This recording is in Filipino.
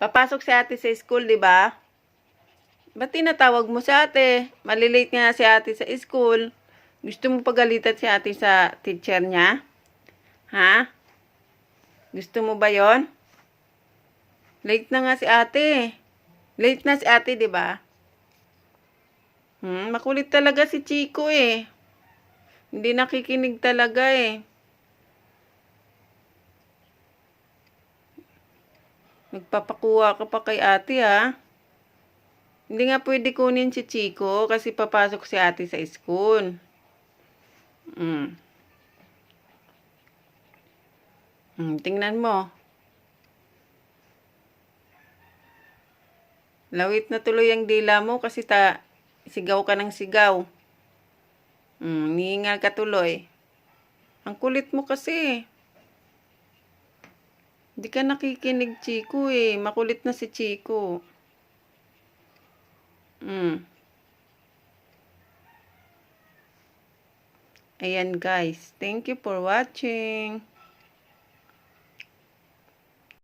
Papasok si ate sa school, di ba? Ba't tinatawag mo si ate? Malilate nga si ate sa school. Gusto mo pagalitan si ate sa teacher niya? Ha? Gusto mo ba yon? Late na nga si ate. Late na si ate, di ba? Hmm, makulit talaga si Chico eh. Hindi nakikinig talaga eh. Nagpapakuha ka pa kay ate ha. Hindi nga pwede kunin si Chico kasi papasok si ate sa school. Mm. Mm, tingnan mo. Lawit na tuloy ang dila mo kasi ta sigaw ka ng sigaw. Mm, nihingal ka tuloy. Ang kulit mo kasi. Hindi ka nakikinig, Chico eh. Makulit na si Chico. Mm. Ayan guys. Thank you for watching.